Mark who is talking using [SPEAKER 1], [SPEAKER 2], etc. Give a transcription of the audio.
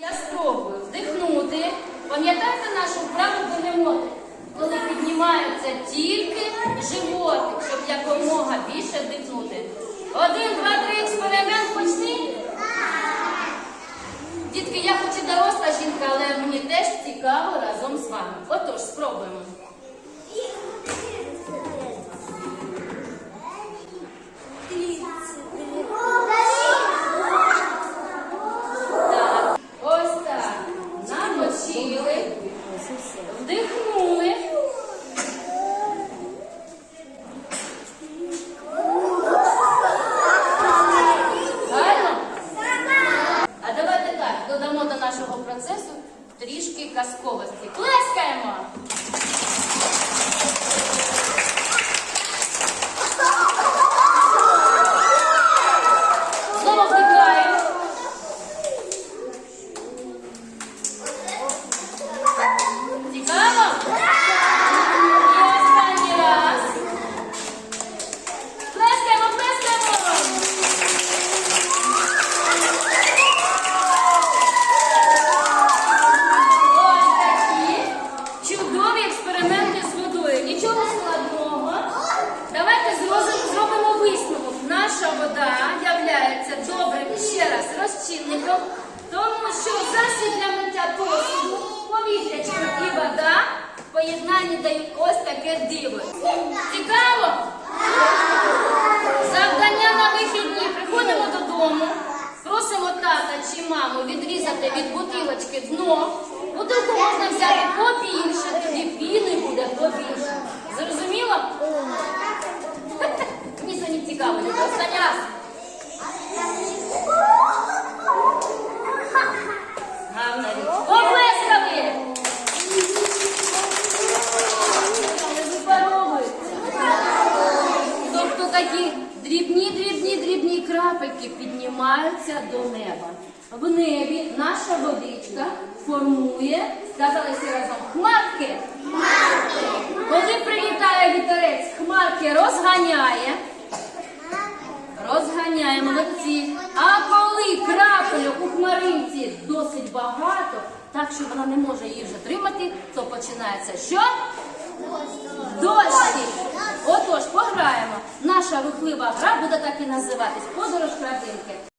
[SPEAKER 1] Я спробую вдихнути. Пам'ятаєте нашу вправу немоти, Коли піднімаються тільки Вдихнули. Гарно? А давайте так, додамо до нашого процесу трішки казковості. Плескаємо! Розчинником, тому що засіб для миття посуду, повітря і вода в поєднанні дають ось таке диво. Цікаво? Завдання на вихідні. Приходимо додому, просимо тата чи маму відрізати від бутилочки дно. Бутилку можна взяти побільше, тоді крапельки піднімаються до неба. В небі наша водичка формує, сказали всі разом, хмарки. Хмарки! Коли прилітає вітерець, хмарки розганяє. Розганяє молодці. А коли крапельок у хмаринці досить багато, так що вона не може її вже тримати, то починається що? Дощі. Отож, пограємо. Наша рухлива гра буде так і називатись Подорож картинки.